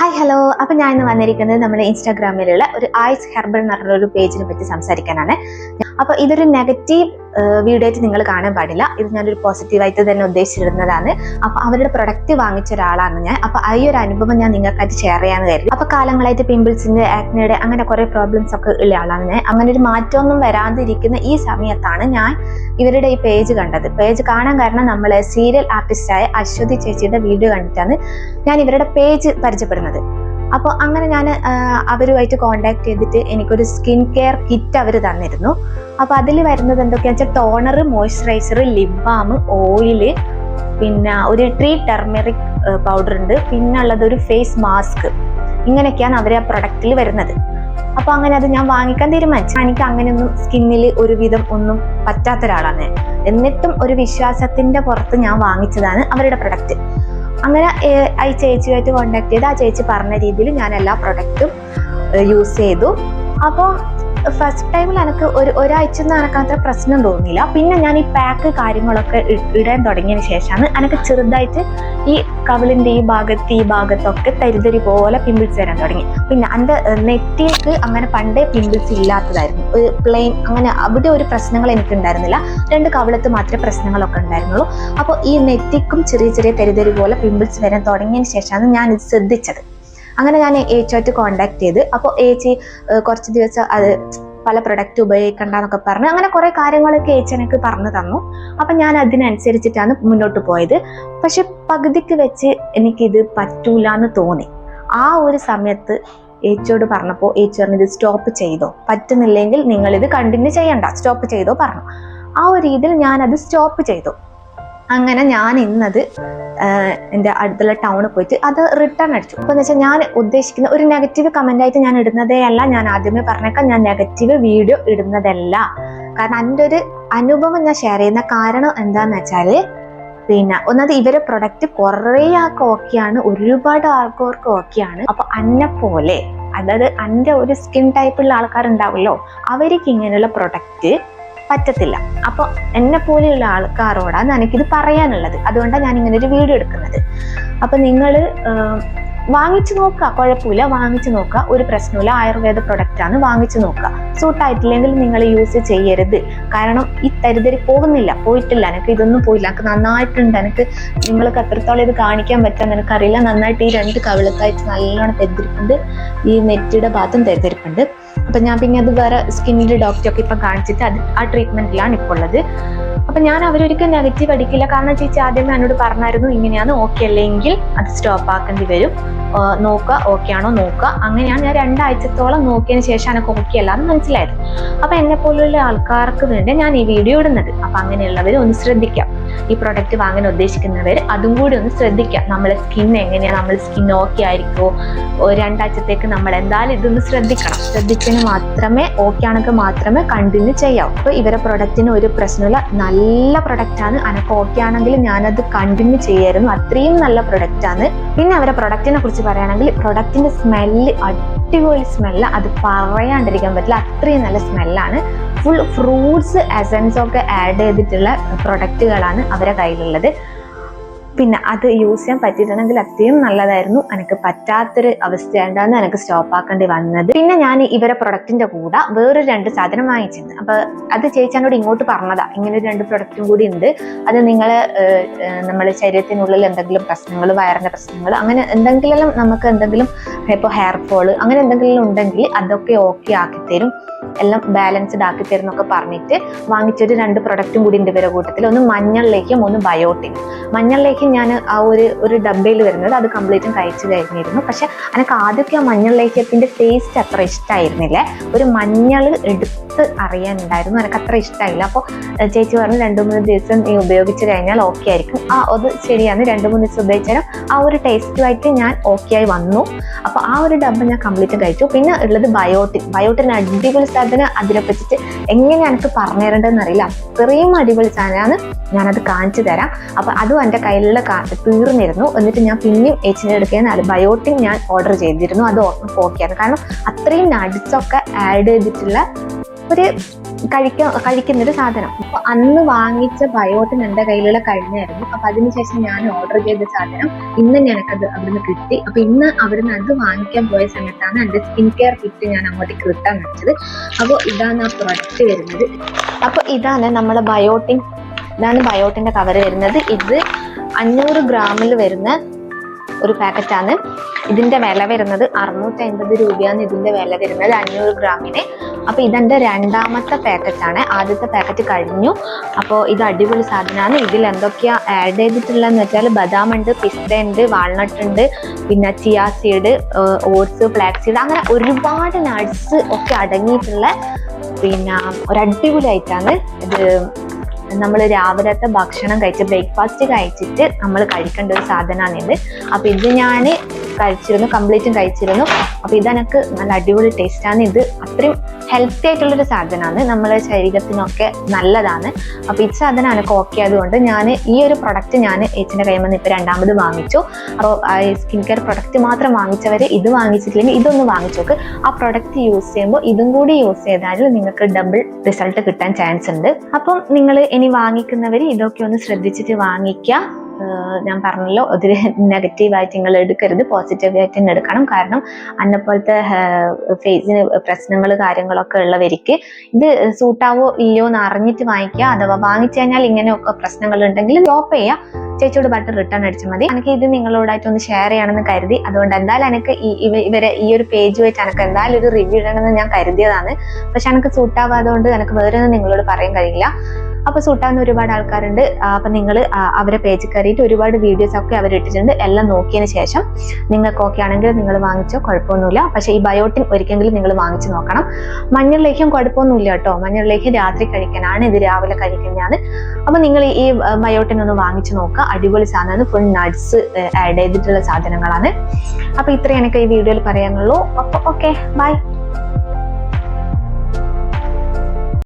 Hi hello അപ്പൊ ഞാൻ ഇന്ന് വന്നിരിക്കുന്നത് നമ്മുടെ ഇൻസ്റ്റാഗ്രാമിലുള്ള ഒരു ഐസ് ഹെർബൽ എന്ന് പറഞ്ഞ ഒരു പേജിനെ പറ്റി സംസാരിക്കാനാണ്. അപ്പൊ ഇതൊരു നെഗറ്റീവ് വീഡിയോ ആയിട്ട് നിങ്ങൾ കാണാൻ പാടില്ല. ഇത് ഞാനൊരു പോസിറ്റീവായിട്ട് തന്നെ ഉദ്ദേശിച്ചിരുന്നതാണ്. അപ്പൊ അവരുടെ പ്രൊഡക്റ്റ് വാങ്ങിച്ച ഒരാളാണ് ഞാൻ. അപ്പൊ ആ ഒരു അനുഭവം ഞാൻ നിങ്ങൾക്കായിട്ട് ഷെയർ ചെയ്യാന്ന് കരുതി. അപ്പൊ കാലങ്ങളായിട്ട് പിമ്പിൾസിന്റെ ആക്നയുടെ അങ്ങനെ കുറെ പ്രോബ്ലംസ് ഒക്കെ ഉള്ള ആളാണ് ഞാൻ. അങ്ങനെ ഒരു മാറ്റമൊന്നും വരാതിരിക്കുന്ന ഈ സമയത്താണ് ഞാൻ ഇവരുടെ ഈ പേജ് കണ്ടത്. പേജ് കാണാൻ കാരണം നമ്മളെ സീരിയൽ ആർട്ടിസ്റ്റായ അശ്വതി ചേച്ചിയുടെ വീഡിയോ കണ്ടിട്ടാണ് ഞാൻ ഇവരുടെ പേജ് പരിചയപ്പെടുന്നത്. അപ്പോൾ അങ്ങനെ ഞാൻ അവരുമായിട്ട് കോണ്ടാക്ട് ചെയ്തിട്ട് എനിക്കൊരു സ്കിൻ കെയർ കിറ്റ് അവർ തന്നിരുന്നു. അപ്പോൾ അതിൽ വരുന്നത് എന്തൊക്കെയാണെന്ന് വെച്ചാൽ toner moisturiser lip balm oil പിന്നെ ഒരു ട്രീ ടെർമെറിക് പൗഡർ ഉണ്ട്. പിന്നെ ഉള്ളത് ഒരു ഫേസ് മാസ്ക് ഇങ്ങനെയൊക്കെയാണ് അവർ ആ പ്രൊഡക്റ്റിൽ വരുന്നത്. അപ്പോൾ അങ്ങനെ അത് ഞാൻ വാങ്ങിക്കാൻ തീരുമാനിച്ചു. എനിക്ക് അങ്ങനെയൊന്നും സ്കിന്നിൽ ഒരുവിധം ഒന്നും പറ്റാത്ത ഒരാളാണ് എന്നിട്ടും ഒരു വിശ്വാസത്തിന്റെ പുറത്ത് ഞാൻ വാങ്ങിച്ചതാണ് അവരുടെ പ്രൊഡക്റ്റ് അങ്ങനെ ഈ ചേച്ചിയുമായിട്ട് കോണ്ടാക്ട് ചെയ്ത് ആ ചേച്ചി പറഞ്ഞ രീതിയിൽ ഞാൻ എല്ലാ പ്രൊഡക്റ്റും യൂസ് ചെയ്തു. അപ്പോൾ ഫസ്റ്റ് ടൈമിൽ എനിക്ക് ഒരു ഒരാഴ്ച ഒന്നും എനിക്ക് അത്ര പ്രശ്നം തോന്നിയില്ല. പിന്നെ ഞാൻ ഈ പാക്ക് കാര്യങ്ങളൊക്കെ ഇടാൻ തുടങ്ങിയതിന് ശേഷമാണ് എനിക്ക് ചെറുതായിട്ട് ഈ കവിളിന്റെ ഈ ഭാഗത്ത് ഈ ഭാഗത്തൊക്കെ തരിതരി പോലെ പിമ്പിൾസ് വരാൻ തുടങ്ങി. പിന്നെ എന്റെ നെറ്റിയൊക്കെ അങ്ങനെ പണ്ടേ പിമ്പിൾസ് ഇല്ലാത്തതായിരുന്നു. ഒരു പ്ലെയിൻ അങ്ങനെ അവിടെ ഒരു പ്രശ്നങ്ങൾ എനിക്ക് ഉണ്ടായിരുന്നില്ല രണ്ട് കവിളത്ത് മാത്രമേ പ്രശ്നങ്ങളൊക്കെ ഉണ്ടായിരുന്നുള്ളൂ. അപ്പോൾ ഈ നെറ്റിക്കും ചെറിയ ചെറിയ തരിതരി പോലെ പിമ്പിൾസ് വരാൻ തുടങ്ങിയതിന് ശേഷമാണ് ഞാൻ ഇത് ശ്രദ്ധിച്ചത്. അങ്ങനെ ഞാൻ ഏച്ചുമായിട്ട് കോണ്ടാക്ട് ചെയ്ത്. അപ്പോൾ ഏച്ചി കുറച്ച് ദിവസം അത് പല പ്രൊഡക്റ്റ് ഉപയോഗിക്കണ്ട എന്നൊക്കെ പറഞ്ഞ്. അങ്ങനെ കുറേ കാര്യങ്ങളൊക്കെ ഏച്ചി എനിക്ക് പറഞ്ഞു തന്നു. അപ്പം ഞാൻ അതിനനുസരിച്ചിട്ടാണ് മുന്നോട്ട് പോയത്. പക്ഷെ പകുതിക്ക് വെച്ച് എനിക്കിത് പറ്റൂല എന്ന് തോന്നി. ആ ഒരു സമയത്ത് ഏച്ചിയോട് പറഞ്ഞപ്പോൾ ഏച്ചിയറിന് ഇത് സ്റ്റോപ്പ് ചെയ്തോ? പറ്റുന്നില്ലെങ്കിൽ നിങ്ങൾ ഇത് കണ്ടിന്യൂ ചെയ്യണ്ട. സ്റ്റോപ്പ് ചെയ്തോ പറഞ്ഞു. ആ ഒരു രീതിയിൽ ഞാനത് സ്റ്റോപ്പ് ചെയ്തു. അങ്ങനെ ഞാൻ ഇന്നത് എന്റെ അടുത്തുള്ള ടൗണിൽ പോയിട്ട് അത് റിട്ടേൺ അടിച്ചു. അപ്പോൾ എന്ന് വെച്ചാൽ ഞാൻ ഉദ്ദേശിക്കുന്ന ഒരു നെഗറ്റീവ് കമന്റ് ആയിട്ട് ഞാൻ ഇടുന്നതേ അല്ല. ഞാൻ ആദ്യമേ പറഞ്ഞേക്കാം ഞാൻ നെഗറ്റീവ് വീഡിയോ ഇടുന്നതല്ല. കാരണം എന്റെ ഒരു അനുഭവം ഞാൻ ഷെയർ ചെയ്യുന്ന കാരണം എന്താണെന്ന് വെച്ചാൽ പിന്നെ ഒന്നത് ഇവരെ പ്രൊഡക്റ്റ് കുറേ ആൾക്ക് ഓക്കെയാണ് ഒരുപാട് ആൾക്കാർക്ക് ഓക്കെയാണ് അപ്പോൾ അന്നെ പോലെ അതായത് എന്റെ ഒരു സ്കിൻ ടൈപ്പുള്ള ആൾക്കാരുണ്ടാവുമല്ലോ അവർക്ക് ഇങ്ങനെയുള്ള പ്രൊഡക്റ്റ് പറ്റത്തില്ല. അപ്പോൾ എന്നെ പോലെയുള്ള ആൾക്കാരോടാണ് എനിക്കിത് പറയാനുള്ളത്. അതുകൊണ്ടാണ് ഞാൻ ഇങ്ങനെ ഒരു വീഡിയോ എടുക്കുന്നത്. അപ്പൊ നിങ്ങൾ വാങ്ങിച്ചു നോക്കുക. കുഴപ്പമില്ല. വാങ്ങിച്ചു നോക്കുക. ഒരു പ്രശ്നമില്ല ആയുർവേദ പ്രൊഡക്റ്റ് ആണ് വാങ്ങിച്ചു നോക്കുക. സൂട്ട് ആയിട്ടില്ലെങ്കിൽ നിങ്ങൾ യൂസ് ചെയ്യരുത്. കാരണം ഈ തരിതരി പോകുന്നില്ല. പോയിട്ടില്ല. എനിക്ക് ഇതൊന്നും പോയില്ല. എനിക്ക് നന്നായിട്ടുണ്ട്. എനിക്ക് നിങ്ങൾക്ക് എത്രത്തോളം ഇത് കാണിക്കാൻ പറ്റാൻ എനിക്കറിയില്ല. നന്നായിട്ട് ഈ രണ്ട് കവിളത്തായിട്ട് നല്ലോണം തെരിതിരിപ്പുണ്ട് ഈ നെറ്റിയുടെ ഭാഗത്തും തെരിതിരിപ്പുണ്ട് അപ്പൊ ഞാൻ പിന്നെ അത് വേറെ സ്കിന്നിന്റെ ഡോക്ടറൊക്കെ ഇപ്പൊ കാണിച്ചിട്ട് അത് ആ ട്രീറ്റ്മെന്റിലാണ് ഇപ്പോൾ ഉള്ളത്. അപ്പൊ ഞാൻ അവരൊരിക്കൽ നെഗറ്റീവ് അടിക്കില്ല. കാരണം ചേച്ചി ആദ്യമേ എന്നോട് പറഞ്ഞായിരുന്നു ഇങ്ങനെയാണ് ഓക്കെ അല്ലെങ്കിൽ അത് സ്റ്റോപ്പ് ആക്കേണ്ടി വരും. നോക്കുക. ഓക്കെ ആണോ? നോക്കുക. അങ്ങനെയാണ് ഞാൻ രണ്ടാഴ്ചത്തോളം നോക്കിയതിന് ശേഷം എനിക്ക് ഓക്കെ അല്ലാന്ന് മനസ്സിലായത്. അപ്പൊ എന്നെ പോലുള്ള ആൾക്കാർക്ക് വേണ്ടി ഞാൻ ഈ വീഡിയോ ഇടുന്നത്. അപ്പൊ അങ്ങനെയുള്ളവർ ഒന്ന് ശ്രദ്ധിക്കാം ഈ പ്രൊഡക്റ്റ് വാങ്ങാൻ ഉദ്ദേശിക്കുന്നവർ അതും കൂടി ഒന്ന് ശ്രദ്ധിക്കാം നമ്മുടെ സ്കിൻ എങ്ങനെയാണ് നമ്മൾ സ്കിൻ ഓക്കെ ആയിരിക്കുമോ രണ്ടാഴ്ചത്തേക്ക് നമ്മൾ എന്തായാലും ഇതൊന്ന് ശ്രദ്ധിക്കണം. ശ്രദ്ധിച്ചതിന് മാത്രമേ ഓക്കെ ആണെങ്കിൽ മാത്രമേ കണ്ടിന്യൂ ചെയ്യാവൂ. അപ്പോൾ ഇവരെ പ്രൊഡക്റ്റിന് ഒരു പ്രശ്നമില്ല. നല്ല പ്രൊഡക്റ്റ് ആണ്. അനക്ക് ഓക്കെ ആണെങ്കിൽ ഞാനത് കണ്ടിന്യൂ ചെയ്യായിരുന്നു. അത്രയും നല്ല പ്രൊഡക്റ്റ് ആണ്. പിന്നെ അവരെ പ്രൊഡക്റ്റിനെ കുറിച്ച് പറയുകയാണെങ്കിൽ പ്രൊഡക്റ്റിന്റെ സ്മെല്ല് അടിപൊളി സ്മെല്ല് അത് പറയാണ്ടിരിക്കാൻ പറ്റില്ല. അത്രയും നല്ല സ്മെല്ലാണ് ഫുൾ ഫ്രൂട്ട്സ് എസൻസ് ഒക്കെ ആഡ് ചെയ്തിട്ടുള്ള പ്രൊഡക്റ്റുകളാണ് അവരുടെ കയ്യിലുള്ളത്. പിന്നെ അത് യൂസ് ചെയ്യാൻ പറ്റിയിട്ടുണ്ടെങ്കിൽ അത്രയും നല്ലതായിരുന്നു. എനിക്ക് പറ്റാത്തൊരു അവസ്ഥയായിട്ടാണ് എനിക്ക് സ്റ്റോപ്പ് ആക്കേണ്ടി വന്നത്. പിന്നെ ഞാൻ ഇവരെ പ്രൊഡക്റ്റിന്റെ കൂടെ വേറൊരു രണ്ട് സാധനം വാങ്ങിച്ചിരുന്നു അപ്പൊ അത് ചേച്ചാനോട് ഇങ്ങോട്ട് പറഞ്ഞതാ. ഇങ്ങനെ രണ്ട് പ്രൊഡക്റ്റും കൂടി ഉണ്ട്. അത് നിങ്ങൾ നമ്മുടെ ശരീരത്തിനുള്ളിൽ എന്തെങ്കിലും പ്രശ്നങ്ങൾ വയറിന്റെ പ്രശ്നങ്ങൾ അങ്ങനെ എന്തെങ്കിലും നമുക്ക് എന്തെങ്കിലും ഇപ്പോൾ ഹെയർ ഫോൾ അങ്ങനെ എന്തെങ്കിലും ഉണ്ടെങ്കിൽ അതൊക്കെ ഓക്കെ ആക്കി തരും എല്ലാം ബാലൻസ്ഡ് ആക്കി തരും എന്നൊക്കെ പറഞ്ഞിട്ട് വാങ്ങിച്ചൊരു രണ്ട് പ്രൊഡക്റ്റും കൂടി ഉണ്ട് ഇവരെ കൂട്ടത്തിൽ ഒന്ന് മഞ്ഞളിലേക്കും ഒന്ന് ബയോട്ടിൻ മഞ്ഞളിലേക്ക് ഞാൻ ആ ഒരു ഒരു ഡബ്ബയിൽ വരുന്നത് അത് കംപ്ലീറ്റും കഴിച്ചു കഴിഞ്ഞിരുന്നു. പക്ഷെ എനിക്ക് ആദ്യമൊക്കെ ആ മഞ്ഞൾ ലേഖ്യത്തിന്റെ ടേസ്റ്റ് അത്ര ഇഷ്ടമായിരുന്നില്ല ഒരു മഞ്ഞൾ എടുത്ത് അറിയാനുണ്ടായിരുന്നു. എനിക്ക് അത്ര ഇഷ്ടമായില്ല അപ്പോൾ ചേച്ചി പറഞ്ഞു രണ്ട് മൂന്ന് ദിവസം നീ ഉപയോഗിച്ച് കഴിഞ്ഞാൽ ഓക്കെ ആയിരിക്കും. ആ അത് ശരിയാണ് രണ്ട് മൂന്ന് ദിവസം ഉപയോഗിച്ചാലും ആ ഒരു ടേസ്റ്റുമായിട്ട് ഞാൻ ഓക്കെ ആയി വന്നു. അപ്പോൾ ആ ഒരു ഡബ് ഞാൻ കംപ്ലീറ്റ് കഴിച്ചു. പിന്നെ ഉള്ളത് ബയോട്ടിൻ ബയോട്ടിൻ അടിപൊളി സാധനം അതിനെ പറ്റിയിട്ട് എങ്ങനെ എനിക്ക് പറഞ്ഞു തരേണ്ടതെന്ന് അറിയില്ല. അത്രയും അടിപൊളി സാധനമാണ്. ഞാനത് കാണിച്ചു തരാം. അപ്പൊ അതും എന്റെ കയ്യിലുള്ള തീർന്നിരുന്നു. എന്നിട്ട് ഞാൻ പിന്നെയും എച്ചിനെ എടുക്കുകയെന്നാൽ ബയോട്ടിൻ ഞാൻ ഓർഡർ ചെയ്തിരുന്നു. അത് ഓർമ്മ പോക്കിയാണ്. കാരണം അത്രയും ഒക്കെ ആഡ് ചെയ്തിട്ടുള്ള ഒരു കഴിക്ക കഴിക്കുന്നൊരു സാധനം. അപ്പൊ അന്ന് വാങ്ങിച്ച ബയോട്ടിൻ എന്റെ കയ്യിലുള്ള കഴിഞ്ഞായിരുന്നു. അപ്പൊ അതിനുശേഷം ഞാൻ ഓർഡർ ചെയ്ത സാധനം ഇന്ന് ഞാനത് അവിടുന്ന് കിട്ടി. അപ്പൊ ഇന്ന് അവിടുന്ന് അത് വാങ്ങിക്കാൻ പോയ സമയത്താണ് എന്റെ സ്കിൻ കെയർ കിറ്റ് ഞാൻ അങ്ങോട്ടേക്ക് കിട്ടാൻ വെച്ചത്. അപ്പോൾ ഇതാണ് ആ പ്രൊഡക്റ്റ് വരുന്നത്. അപ്പൊ ഇതാണ് നമ്മുടെ ബയോട്ടിൻ ഇതാണ് ബയോട്ടിന്റെ കവർ വരുന്നത്. ഇത് അഞ്ഞൂറ് ഗ്രാമിൽ വരുന്ന ഒരു പാക്കറ്റാണ്. ഇതിന്റെ വില വരുന്നത് അറുന്നൂറ്റി അൻപത് രൂപയാണ് ഇതിന്റെ വില വരുന്നത് അഞ്ഞൂറ് ഗ്രാമിന്. അപ്പൊ ഇതെന്റെ രണ്ടാമത്തെ പാക്കറ്റ് ആണ് ആദ്യത്തെ പാക്കറ്റ് കഴിഞ്ഞു. അപ്പോൾ ഇത് അടിപൊളി സാധനമാണ് ഇതിൽ എന്തൊക്കെയാ ആഡ് ചെയ്തിട്ടുള്ളതെന്ന് വെച്ചാൽ ബദാം ഉണ്ട് പിസ്ത ഉണ്ട് വാൾനട്ട് ഉണ്ട് പിന്നെ chia seed oats flax seed അങ്ങനെ ഒരുപാട് നട്സ് ഒക്കെ അടങ്ങിയിട്ടുള്ള പിന്നെ ഒരു ആയിട്ടാണ് ഇത് നമ്മൾ രാവിലത്തെ ഭക്ഷണം കഴിച്ച് ബ്രേക്ക്ഫാസ്റ്റ് കഴിച്ചിട്ട് നമ്മൾ കഴിക്കേണ്ട ഒരു സാധനമാണിത് ഇത്. അപ്പൊ ഇത് ഞാൻ കഴിച്ചിരുന്നു കംപ്ലീറ്റും കഴിച്ചിരുന്നു. അപ്പൊ ഇതെനിക്ക് നല്ല അടിപൊളി ടേസ്റ്റാണ് ഇത് അത്രയും ഹെൽത്തി ആയിട്ടുള്ളൊരു സാധനമാണ് നമ്മളെ ശരീരത്തിനൊക്കെ നല്ലതാണ്. അപ്പൊ ഈ സാധനം എനിക്ക് ഓക്കെ ആയതുകൊണ്ട് ഞാൻ ഈ ഒരു പ്രൊഡക്റ്റ് ഞാൻ ഏച്ചിന്റെ കൈമ നിന്ന് ഇപ്പൊ രണ്ടാമത് വാങ്ങിച്ചു. അപ്പോൾ സ്കിൻ കെയർ പ്രൊഡക്റ്റ് മാത്രം വാങ്ങിച്ചവർ ഇത് വാങ്ങിച്ചിട്ടില്ലെങ്കിൽ ഇതൊന്ന് വാങ്ങിച്ചു നോക്ക്. ആ പ്രൊഡക്റ്റ് യൂസ് ചെയ്യുമ്പോൾ ഇതും കൂടി യൂസ് ചെയ്താൽ നിങ്ങൾക്ക് ഡബിൾ റിസൾട്ട് കിട്ടാൻ ചാൻസ് ഉണ്ട്. അപ്പം നിങ്ങൾ ഇനി വാങ്ങിക്കുന്നവർ ഇതൊക്കെ ഒന്ന് ശ്രദ്ധിച്ചിട്ട് വാങ്ങിക്കുക ഞാൻ പറഞ്ഞല്ലോ ഒത്തിരി നെഗറ്റീവായിട്ട് നിങ്ങൾ എടുക്കരുത് പോസിറ്റീവായിട്ട് തന്നെ എടുക്കണം. കാരണം അന്നെ ഫേസിന് പ്രശ്നങ്ങൾ കാര്യങ്ങളൊക്കെ ഉള്ളവർക്ക് ഇത് സൂട്ടാവോ ഇല്ലയോ എന്ന് അറിഞ്ഞിട്ട് വാങ്ങിക്കുക അഥവാ വാങ്ങിച്ചു കഴിഞ്ഞാൽ ഇങ്ങനെയൊക്കെ പ്രശ്നങ്ങൾ ഉണ്ടെങ്കിൽ ഡ്രോപ്പ് ചെയ്യുക. ചേച്ചിയോട് പറഞ്ഞിട്ട് റിട്ടേൺ അടിച്ചാൽ മതി. എനിക്ക് ഇത് നിങ്ങളോടായിട്ട് ഒന്ന് ഷെയർ ചെയ്യണമെന്ന് കരുതി. അതുകൊണ്ട് എന്തായാലും എനിക്ക് ഇവരെ ഈ ഒരു പേജ് വെച്ച് എനിക്ക് എന്തായാലും ഒരു റിവ്യൂ ഇടണമെന്ന് ഞാൻ കരുതിയതാണ്. പക്ഷെ എനിക്ക് സൂട്ടാവാതുകൊണ്ട് എനിക്ക് വേറെ ഒന്നും നിങ്ങളോട് പറയാൻ കഴിയില്ല. അപ്പൊ സൂട്ടാവുന്ന ഒരുപാട് ആൾക്കാരുണ്ട്. അപ്പൊ നിങ്ങൾ അവരെ പേജിൽ കയറിയിട്ട് ഒരുപാട് വീഡിയോസ് ഒക്കെ അവർ ഇട്ടിട്ടുണ്ട്. എല്ലാം നോക്കിയതിന് ശേഷം നിങ്ങൾക്ക് ഓക്കെ ആണെങ്കിൽ നിങ്ങൾ വാങ്ങിച്ചോ കുഴപ്പമൊന്നുമില്ല. പക്ഷേ ഈ ബയോട്ടിൻ ഒരിക്കലെങ്കിലും നിങ്ങൾ വാങ്ങിച്ചു നോക്കണം. മഞ്ഞൾ ലേഹ്യം കുഴപ്പമൊന്നുമില്ല കേട്ടോ. മഞ്ഞൾ ലേഹ്യം രാത്രി കഴിക്കാനാണ് ഇത് രാവിലെ കഴിക്കുന്നതാണ്. അപ്പൊ നിങ്ങൾ ഈ ബയോട്ടിൻ ഒന്ന് വാങ്ങിച്ചു നോക്കുക. അടിപൊളി സാധനമാണ്. ഫുൾ നട്ട്സ് ആഡ് ചെയ്തിട്ടുള്ള സാധനങ്ങളാണ്. അപ്പൊ ഇത്രയും എനിക്ക് ഈ വീഡിയോയിൽ പറയാനുള്ളൂ. അപ്പൊ ഓക്കെ ബൈ